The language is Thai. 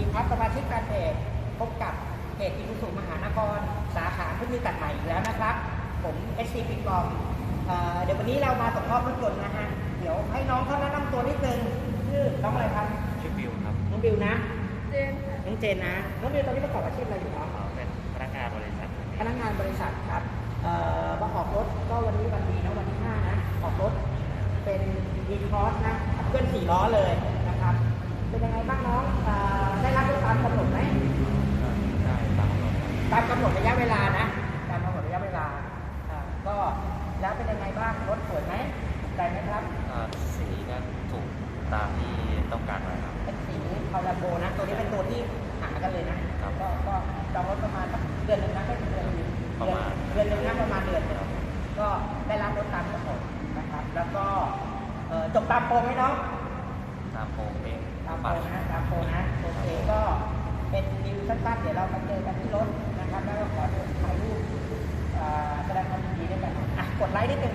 ดีครับสมาชิกแฟนเพจพบกับเพจอินุสุมหานคร สาขาที่มีตัดใหม่อีกแล้วนะครับ ผมเอสซีปิงกองเอ่อเดี๋ยววันนี้เรามาส่งมอบรถยนต์นะฮะ เดี๋ยวให้น้องเขาแนะนำตัวนิดนึงชื่อน้องอะไรครับ ชื่อบิวครับ น้องบิวนะ เจนค่ะน้องเจนนะ น้องบิวตอนนี้ประกอบอาชีพอะไรอยู่ครับเอ่อเป็นพนักงานบริษัท พนักงานบริษัทครับเอ่อมาออกรถก็วันนี้วันดีนะวันที่ห้านะ ออกรถเป็นดีคอสนะขับเคลื่อนสี่ล้อเลย ตามกำหนดระยะเวลานะ ตามกำหนดระยะเวลาอ่าก็แล้วเป็นยังไงบ้างรถสวยไหมถูกใจไหมครับเอ่อสีก็ถูกตามที่ต้องการไว้ครับ เป็นสีคาราโบนะ ตัวนี้เป็นตัวที่หากันเลยนะ ครับ ก็ก็จองรถประมาณสักเดือนหนึ่งนะไม่ถึงเดือนหนึ่งประมาณ เดือนหนึ่งนะประมาณเดือนหนึ่งก็ได้รับรถตามกำหนดนะครับ แล้วก็เอ่อจบตามโปรไหมน้องตามโปรเองตามโปรนะตามโปรนะโอเคก็ เป็นรีวิวสั้นๆเดี๋ยวเรามาเจอกันที่รถนะครับ แล้วก็ขอถ่ายรูปแสดงความยินดีด้วยกันอะกดไลค์นิดนึง